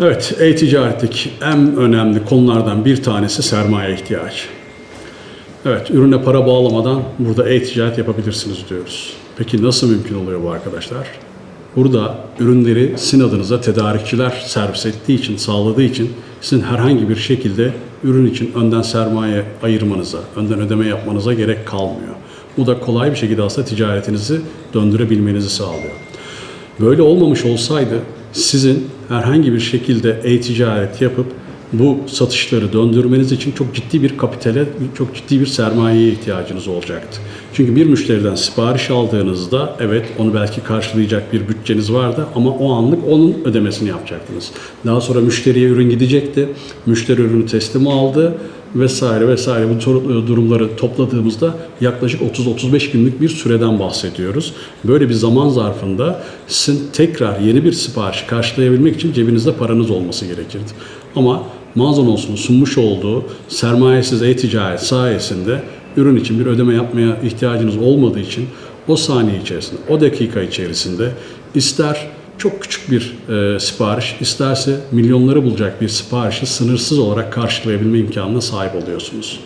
Evet, e-ticaretteki en önemli konulardan bir tanesi sermaye ihtiyacı. Evet, ürüne para bağlamadan burada e-ticaret yapabilirsiniz diyoruz. Peki nasıl mümkün oluyor bu arkadaşlar? Burada ürünleri sizin adınıza tedarikçiler servis ettiği için, sağladığı için sizin herhangi bir şekilde ürün için önden sermaye ayırmanıza, önden ödeme yapmanıza gerek kalmıyor. Bu da kolay bir şekilde aslında ticaretinizi döndürebilmenizi sağlıyor. Böyle olmamış olsaydı sizin herhangi bir şekilde e-ticaret yapıp bu satışları döndürmeniz için çok ciddi bir kapitale, çok ciddi bir sermayeye ihtiyacınız olacaktı. Çünkü bir müşteriden sipariş aldığınızda evet onu belki karşılayacak bir bütçeniz vardı ama o anlık onun ödemesini yapacaktınız. Daha sonra müşteriye ürün gidecekti. Müşteri ürünü teslim aldı vesaire vesaire bu tor- durumları topladığımızda yaklaşık 30-35 günlük bir süreden bahsediyoruz. Böyle bir zaman zarfında sizin tekrar yeni bir sipariş karşılayabilmek için cebinizde paranız olması gerekirdi. Ama Mazanos'un sunmuş olduğu sermayesiz e-ticaret sayesinde ürün için bir ödeme yapmaya ihtiyacınız olmadığı için o saniye içerisinde, o dakika içerisinde ister çok küçük bir e, sipariş, isterse milyonları bulacak bir siparişi sınırsız olarak karşılayabilme imkanına sahip oluyorsunuz.